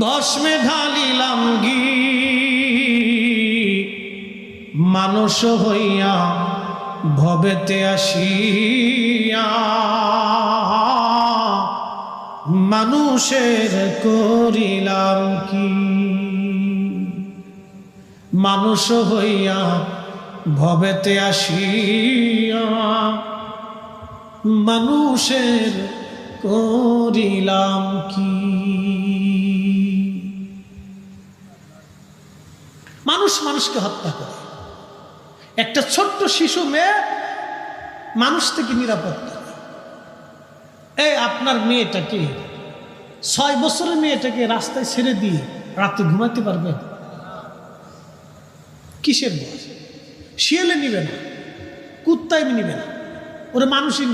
ভস্মে ঢালিলাম গি। মানুষ হইয়া ভবেতে আসিয়া, মানুষের করিলাম কি? মানুষ হইয়া ভবেতে আসিয়া, মানুষের করিলাম কি? মানুষ মানুষকে হত্যা করে। একটা ছোট্ট শিশু মেয়ে মানুষ থেকে নিরাপত্তা নেই। এই আপনার মেয়েটাকে, ছয় বছরের মেয়েটাকে রাস্তায় ছেড়ে দিয়ে রাতে ঘুমাতে পারবে? কিসের বয়স? শিয়ালে নিবে না, কুত্তায় নিবে না। ওরা মানুষই